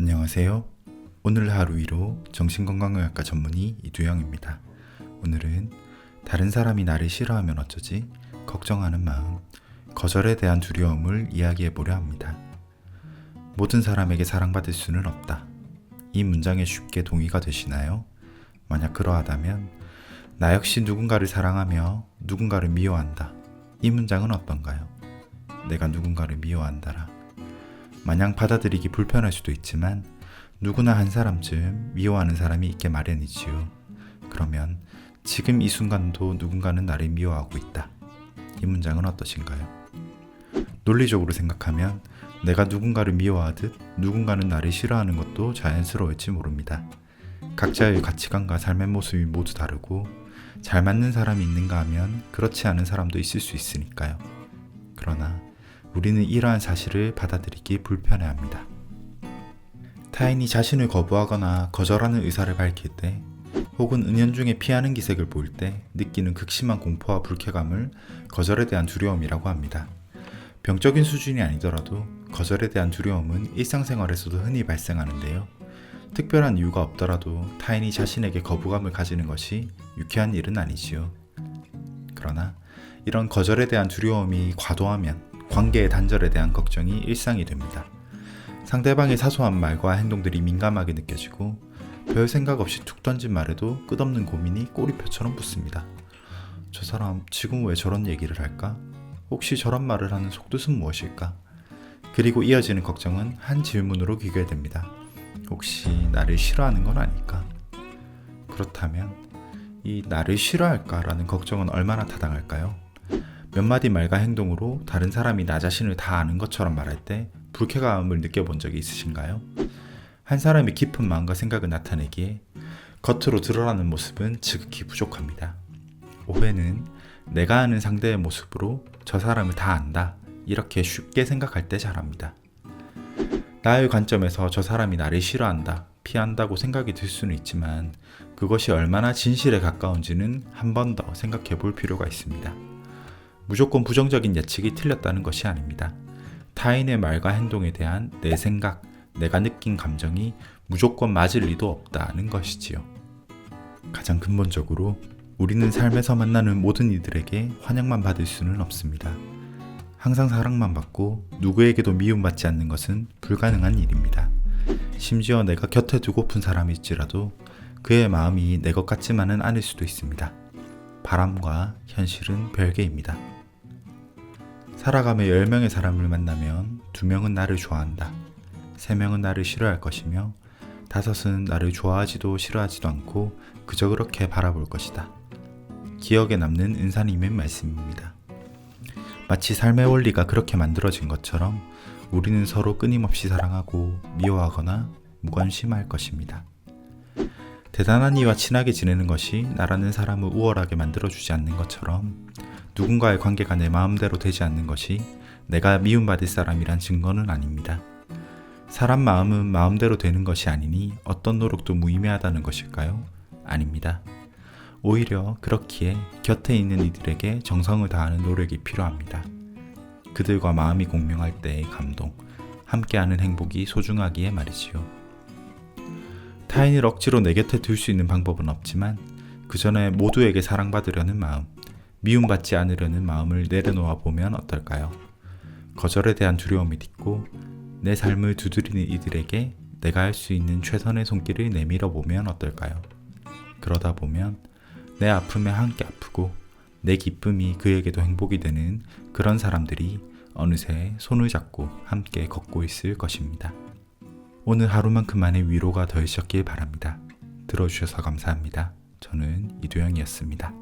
안녕하세요. 오늘 하루 위로 정신건강의학과 전문의 이두영입니다. 오늘은 다른 사람이 나를 싫어하면 어쩌지? 걱정하는 마음, 거절에 대한 두려움을 이야기해 보려 합니다. 모든 사람에게 사랑받을 수는 없다. 이 문장에 쉽게 동의가 되시나요? 만약 그러하다면 나 역시 누군가를 사랑하며 누군가를 미워한다. 이 문장은 어떤가요? 내가 누군가를 미워한다라. 마냥 받아들이기 불편할 수도 있지만 누구나 한 사람쯤 미워하는 사람이 있게 마련이지요. 그러면 지금 이 순간도 누군가는 나를 미워하고 있다. 이 문장은 어떠신가요? 논리적으로 생각하면 내가 누군가를 미워하듯 누군가는 나를 싫어하는 것도 자연스러울지 모릅니다. 각자의 가치관과 삶의 모습이 모두 다르고 잘 맞는 사람이 있는가 하면 그렇지 않은 사람도 있을 수 있으니까요. 그러나 우리는 이러한 사실을 받아들이기 불편해합니다. 타인이 자신을 거부하거나 거절하는 의사를 밝힐 때 혹은 은연중에 피하는 기색을 보일 때 느끼는 극심한 공포와 불쾌감을 거절에 대한 두려움이라고 합니다. 병적인 수준이 아니더라도 거절에 대한 두려움은 일상생활에서도 흔히 발생하는데요. 특별한 이유가 없더라도 타인이 자신에게 거부감을 가지는 것이 유쾌한 일은 아니지요. 그러나 이런 거절에 대한 두려움이 과도하면 관계의 단절에 대한 걱정이 일상이 됩니다. 상대방의 사소한 말과 행동들이 민감하게 느껴지고 별 생각 없이 툭 던진 말에도 끝없는 고민이 꼬리표처럼 붙습니다. 저 사람 지금 왜 저런 얘기를 할까? 혹시 저런 말을 하는 속뜻은 무엇일까? 그리고 이어지는 걱정은 한 질문으로 귀결됩니다. 혹시 나를 싫어하는 건 아닐까? 그렇다면 이 나를 싫어할까라는 걱정은 얼마나 타당할까요? 몇 마디 말과 행동으로 다른 사람이 나 자신을 다 아는 것처럼 말할 때 불쾌감을 느껴본 적이 있으신가요? 한 사람의 깊은 마음과 생각을 나타내기에 겉으로 드러나는 모습은 지극히 부족합니다. 오해는 내가 아는 상대의 모습으로 저 사람을 다 안다 이렇게 쉽게 생각할 때 잘합니다. 나의 관점에서 저 사람이 나를 싫어한다, 피한다고 생각이 들 수는 있지만 그것이 얼마나 진실에 가까운지는 한 번 더 생각해 볼 필요가 있습니다. 무조건 부정적인 예측이 틀렸다는 것이 아닙니다. 타인의 말과 행동에 대한 내 생각, 내가 느낀 감정이 무조건 맞을 리도 없다는 것이지요. 가장 근본적으로 우리는 삶에서 만나는 모든 이들에게 환영만 받을 수는 없습니다. 항상 사랑만 받고 누구에게도 미움받지 않는 것은 불가능한 일입니다. 심지어 내가 곁에 두고픈 사람일지라도 그의 마음이 내 것 같지만은 않을 수도 있습니다. 바람과 현실은 별개입니다. 살아가며 10명의 사람을 만나면 2명은 나를 좋아한다. 3명은 나를 싫어할 것이며 다섯은 나를 좋아하지도 싫어하지도 않고 그저 그렇게 바라볼 것이다. 기억에 남는 은사님의 말씀입니다. 마치 삶의 원리가 그렇게 만들어진 것처럼 우리는 서로 끊임없이 사랑하고 미워하거나 무관심할 것입니다. 대단한 이와 친하게 지내는 것이 나라는 사람을 우월하게 만들어주지 않는 것처럼 누군가의 관계가 내 마음대로 되지 않는 것이 내가 미움받을 사람이란 증거는 아닙니다. 사람 마음은 마음대로 되는 것이 아니니 어떤 노력도 무의미하다는 것일까요? 아닙니다. 오히려 그렇기에 곁에 있는 이들에게 정성을 다하는 노력이 필요합니다. 그들과 마음이 공명할 때의 감동, 함께하는 행복이 소중하기에 말이지요. 타인을 억지로 내 곁에 둘 수 있는 방법은 없지만 그 전에 모두에게 사랑받으려는 마음, 미움받지 않으려는 마음을 내려놓아 보면 어떨까요? 거절에 대한 두려움이 딛고 내 삶을 두드리는 이들에게 내가 할 수 있는 최선의 손길을 내밀어 보면 어떨까요? 그러다 보면 내 아픔에 함께 아프고 내 기쁨이 그에게도 행복이 되는 그런 사람들이 어느새 손을 잡고 함께 걷고 있을 것입니다. 오늘 하루만큼만의 위로가 더해셨길 바랍니다. 들어주셔서 감사합니다. 저는 이두영이었습니다.